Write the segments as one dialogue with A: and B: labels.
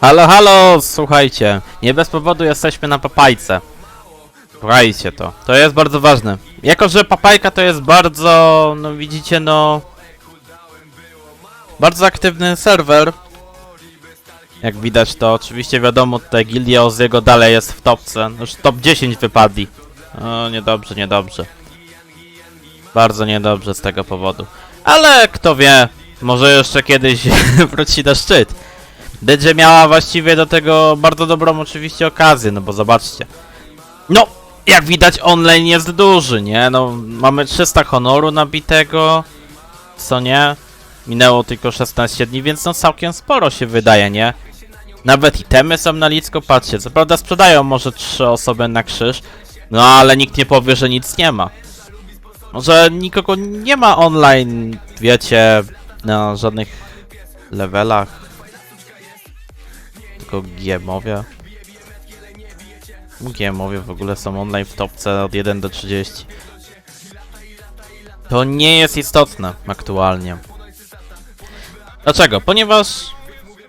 A: Halo, halo, słuchajcie. Nie bez powodu jesteśmy na papajce. Słuchajcie to. To jest bardzo ważne. Jako, że papajka to jest bardzo, no widzicie, no... Bardzo aktywny serwer. Jak widać to oczywiście wiadomo, tutaj Gildia Oziego dalej jest w topce. Już top 10 wypadli. O, niedobrze, niedobrze. Bardzo niedobrze z tego powodu. Ale kto wie, może jeszcze kiedyś wróci na szczyt. Będzie miała właściwie do tego bardzo dobrą oczywiście okazję, no bo zobaczcie. No, jak widać online jest duży, nie? No, mamy 300 honoru nabitego, co nie? Minęło tylko 16 dni, więc no całkiem sporo się wydaje, nie? Nawet itemy są na licko, patrzcie, co prawda sprzedają może 3 osoby na krzyż, no ale nikt nie powie, że nic nie ma. Może nikogo nie ma online, wiecie, na żadnych levelach. Tylko GMowie. GMowie w ogóle są online w topce od 1 do 30. To nie jest istotne aktualnie. Dlaczego? Ponieważ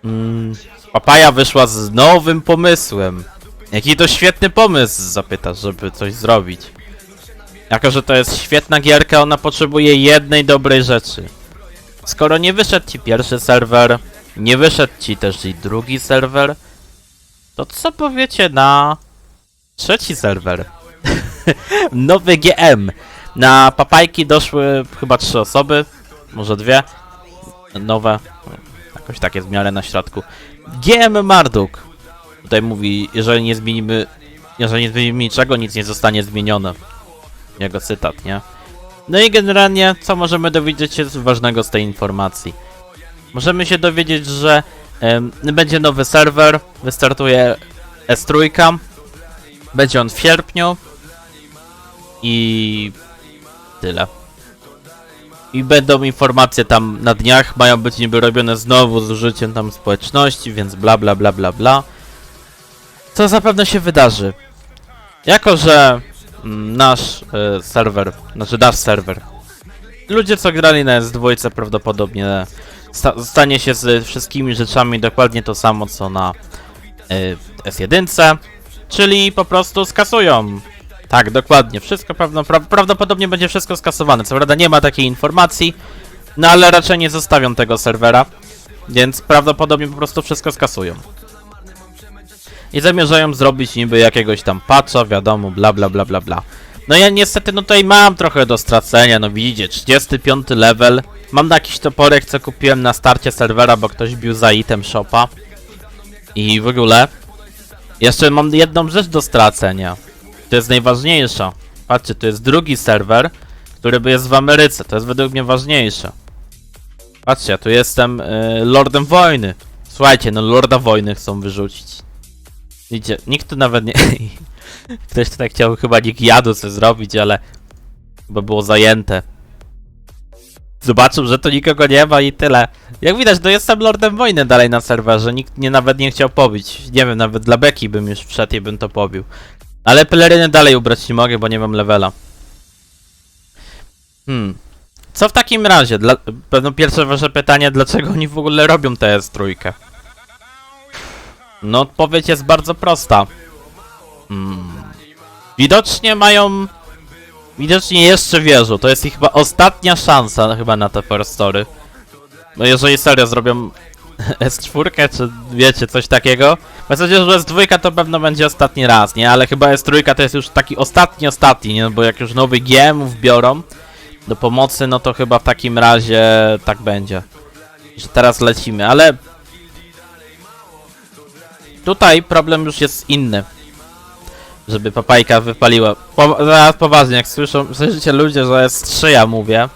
A: mm, Papaja wyszła z nowym pomysłem. Jaki to świetny pomysł, zapytasz, żeby coś zrobić. Jako, że to jest świetna gierka, ona potrzebuje jednej dobrej rzeczy. Skoro nie wyszedł ci pierwszy serwer, nie wyszedł ci też i drugi serwer, to co powiecie na trzeci serwer? Nowy GM. Na papajki doszły chyba trzy osoby, może dwie. Nowe. Jakoś takie w miarę na środku. GM Marduk. Tutaj mówi, jeżeli nie zmienimy, jeżeli nie zmienimy niczego, nic nie zostanie zmienione. Jego cytat, nie? No i generalnie, co możemy dowiedzieć się z ważnego z tej informacji? Możemy się dowiedzieć, że em, będzie nowy serwer, wystartuje S3, będzie on w sierpniu i tyle. I będą informacje tam na dniach, mają być niby robione znowu z użyciem tam społeczności, więc bla bla bla bla bla. Co zapewne się wydarzy. Jako, że mm, nasz e, serwer, znaczy nasz serwer, ludzie co grali na S2 prawdopodobnie stanie się z wszystkimi rzeczami dokładnie to samo co na e, S1, czyli po prostu skasują. Tak, dokładnie, wszystko pewno, pra prawdopodobnie będzie wszystko skasowane, co prawda nie ma takiej informacji, no ale raczej nie zostawią tego serwera, więc prawdopodobnie po prostu wszystko skasują. I zamierzają zrobić niby jakiegoś tam patcha, wiadomo, bla bla bla bla bla. No ja niestety no tutaj mam trochę do stracenia, no widzicie, 35 level. Mam jakiś toporek, co kupiłem na starcie serwera, bo ktoś bił za item shopa. I w ogóle. Jeszcze mam jedną rzecz do stracenia. To jest najważniejsza. Patrzcie, to jest drugi serwer, który jest w Ameryce. To jest według mnie ważniejsze. Patrzcie, ja tu jestem y, Lordem Wojny. Słuchajcie, no Lorda Wojny chcą wyrzucić. Widzicie, nikt tu nawet nie... Ktoś tutaj chciał chyba nikt jadu coś zrobić, ale... Bo było zajęte. Zobaczył, że tu nikogo nie ma i tyle. Jak widać, no jestem Lordem Wojny dalej na serwerze. Nikt mnie nawet nie chciał pobić. Nie wiem, nawet dla Beki bym już wszedł i bym to pobił. Ale peleryny dalej ubrać nie mogę, bo nie mam levela. Hmm. Co w takim razie? Dla... Pewno pierwsze wasze pytanie, dlaczego oni w ogóle robią TS3? No odpowiedź jest bardzo prosta. Hmm. Widocznie mają... Widocznie jeszcze wierzą. To jest ich chyba ostatnia szansa chyba na te first story. No jeżeli serio zrobią S4, czy wiecie, coś takiego. W zasadzie, że S2 to pewno będzie ostatni raz, nie? Ale chyba S3 to jest już taki ostatni, ostatni, nie? Bo jak już nowy GM wbiorą do pomocy, no to chyba w takim razie tak będzie. Że teraz lecimy, ale... Tutaj problem już jest inny. Żeby papajka wypaliła. Po, zaraz poważnie, jak słyszą, słyszycie ludzie, że S3 ja mówię.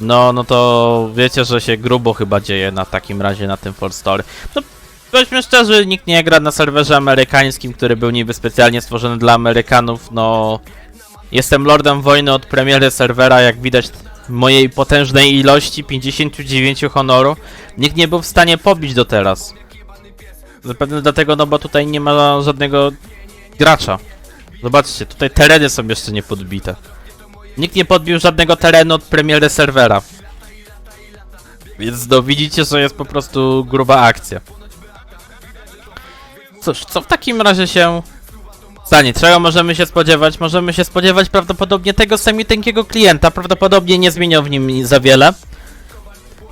A: No, no to wiecie, że się grubo chyba dzieje na takim razie na tym Full Story. No, bądźmy szczerzy, nikt nie gra na serwerze amerykańskim, który był niby specjalnie stworzony dla Amerykanów, no... Jestem Lordem Wojny od premiery serwera, jak widać mojej potężnej ilości, 59 honoru. Nikt nie był w stanie pobić do teraz. Zapewne dlatego, no bo tutaj nie ma żadnego gracza. Zobaczcie, tutaj tereny są jeszcze nie podbite. Nikt nie podbił żadnego terenu od premiery serwera. Więc no widzicie, że jest po prostu gruba akcja. cóż, co w takim razie się stanie? Czego możemy się spodziewać? Możemy się spodziewać prawdopodobnie tego semi-tękiego klienta. Prawdopodobnie nie zmienią w nim za wiele.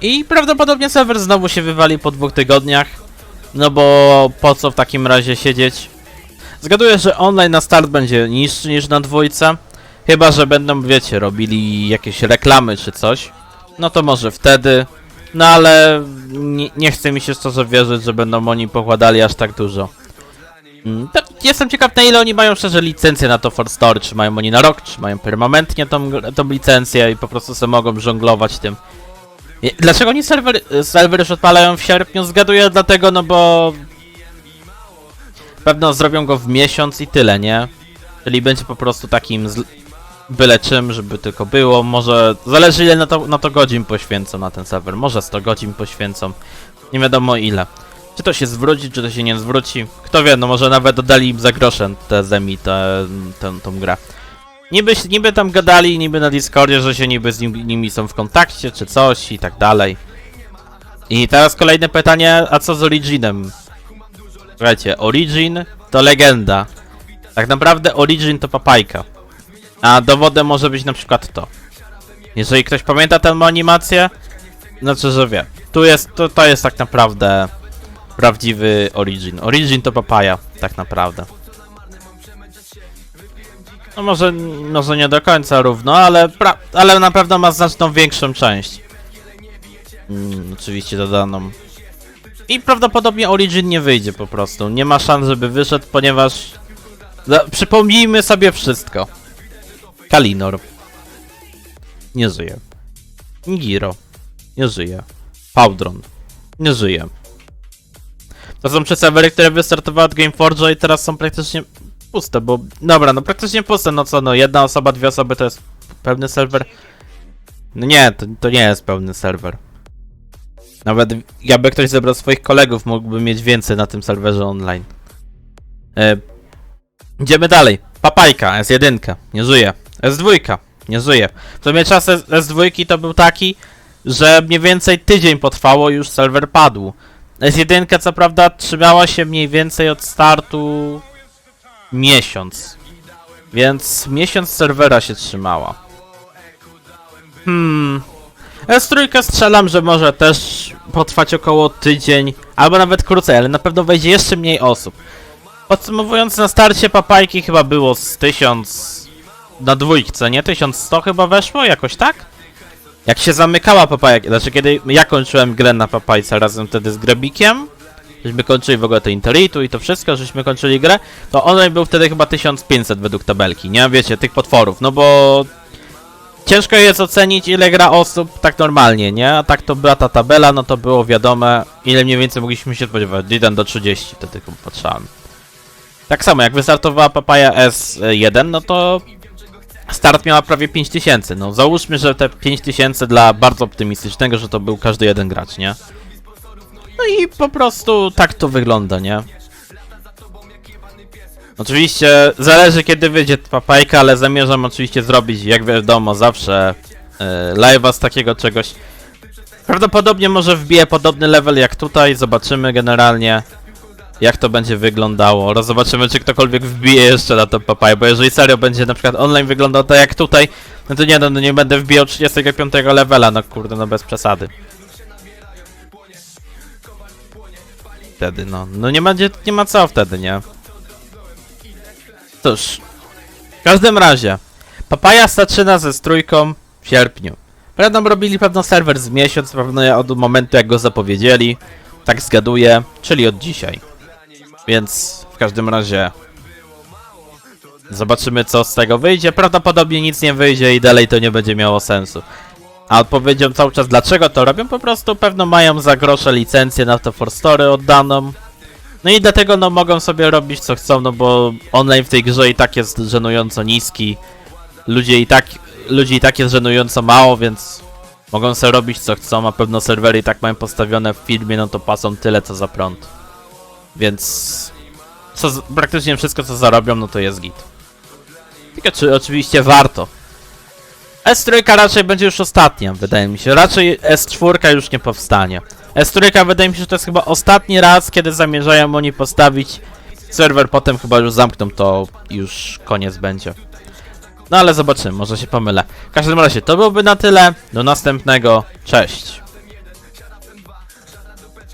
A: I prawdopodobnie serwer znowu się wywali po dwóch tygodniach. No bo po co w takim razie siedzieć? Zgaduję, że online na start będzie niższy niż na dwójce. Chyba, że będą, wiecie, robili jakieś reklamy czy coś. No to może wtedy. No ale nie, nie chce mi się szczerze wierzyć, że będą oni pokładali aż tak dużo. Mm, Jestem ciekaw na ile oni mają szczerze licencję na to for Story, czy mają oni na rok, czy mają permanentnie tą, tą licencję i po prostu sobie mogą żonglować tym. Dlaczego oni serwer, serwery już odpalają w sierpniu? Zgaduję dlatego, no bo... Pewno zrobią go w miesiąc i tyle, nie? Czyli będzie po prostu takim z... byle czym, żeby tylko było. Może zależy ile na to, na to godzin poświęcą na ten serwer. Może 100 godzin poświęcą. Nie wiadomo ile. Czy to się zwróci, czy to się nie zwróci. Kto wie, no może nawet dodali im za grosze te zemi, te, tę, tą grę. Niby, niby tam gadali, niby na Discordzie, że się niby z nimi są w kontakcie, czy coś i tak dalej. I teraz kolejne pytanie, a co z Originem? Słuchajcie, Origin to legenda. Tak naprawdę Origin to papajka. A dowodem może być na przykład to. Jeżeli ktoś pamięta tę animację, znaczy, że wie. Tu jest, to, to jest tak naprawdę prawdziwy Origin. Origin to papaja, tak naprawdę. No może, może nie do końca równo, ale, ale na pewno ma znaczną większą część. Mm, oczywiście dodaną. I prawdopodobnie Origin nie wyjdzie po prostu. Nie ma szans, żeby wyszedł, ponieważ... No, przypomnijmy sobie wszystko. Kalinor. Nie żyje. Nigiro. Nie żyje. Powdron. Nie żyje. To są trzy serwery, które wystartowały od Gameforge'a i teraz są praktycznie puste, bo... Dobra, no praktycznie puste, no co, no jedna osoba, dwie osoby to jest pełny serwer? No nie, to, to nie jest pełny serwer. Nawet jakby ktoś zebrał swoich kolegów, mógłby mieć więcej na tym serwerze online. E, idziemy dalej. Papajka, S1, nie żyje. S2, nie żyje. W sumie czas S- S2 to był taki, że mniej więcej tydzień potrwało, już serwer padł. S1 co prawda trzymała się mniej więcej od startu miesiąc. Więc miesiąc serwera się trzymała. Hmm. S3 strzelam, że może też potrwać około tydzień, albo nawet krócej, ale na pewno wejdzie jeszcze mniej osób. Podsumowując, na starcie papajki chyba było z 1000 na dwójce, nie? 1100 chyba weszło, jakoś tak? Jak się zamykała papajka, znaczy kiedy ja kończyłem grę na papajce razem wtedy z Grebikiem, żeśmy kończyli w ogóle to Interitu i to wszystko, żeśmy kończyli grę, to online był wtedy chyba 1500 według tabelki, nie? Wiecie, tych potworów, no bo ciężko jest ocenić ile gra osób tak normalnie, nie? A tak to była ta tabela, no to było wiadome ile mniej więcej mogliśmy się spodziewać, 1 do 30 to tylko patrzałem. Tak samo jak wystartowała Papaya S1, no to start miała prawie 5000. No załóżmy, że te 5000 dla bardzo optymistycznego, że to był każdy jeden gracz, nie? No i po prostu tak to wygląda, nie? Oczywiście zależy kiedy wyjdzie papajka, ale zamierzam oczywiście zrobić, jak wiadomo, zawsze e, live'a z takiego czegoś. Prawdopodobnie może wbiję podobny level jak tutaj, zobaczymy generalnie jak to będzie wyglądało. Oraz zobaczymy, czy ktokolwiek wbije jeszcze na to papaję, bo jeżeli serio będzie na przykład online wyglądał tak jak tutaj, no to nie, no, no nie będę wbijał 35 levela, no kurde, no bez przesady. Wtedy, no, no nie będzie, nie ma co wtedy, nie? Cóż, w każdym razie, Papaja zaczyna ze strójką w sierpniu. Będą robili pewno serwer z miesiąc, pewno od momentu jak go zapowiedzieli, tak zgaduję, czyli od dzisiaj. Więc w każdym razie zobaczymy co z tego wyjdzie. Prawdopodobnie nic nie wyjdzie i dalej to nie będzie miało sensu. A odpowiedzią cały czas dlaczego to robią, po prostu pewno mają za grosze licencję na to for story oddaną. No i dlatego no mogą sobie robić co chcą, no bo online w tej grze i tak jest żenująco niski. Ludzie i tak, ludzi i tak jest żenująco mało, więc mogą sobie robić co chcą, a pewno serwery i tak mają postawione w filmie, no to pasą tyle co za prąd. Więc co, praktycznie wszystko co zarobią, no to jest git. Tylko czy oczywiście warto. S3 raczej będzie już ostatnia, wydaje mi się. Raczej S4 już nie powstanie. S3 wydaje mi się, że to jest chyba ostatni raz, kiedy zamierzają oni postawić serwer potem chyba już zamkną, to już koniec będzie. No ale zobaczymy, może się pomylę. W każdym razie to byłoby na tyle. Do następnego. Cześć.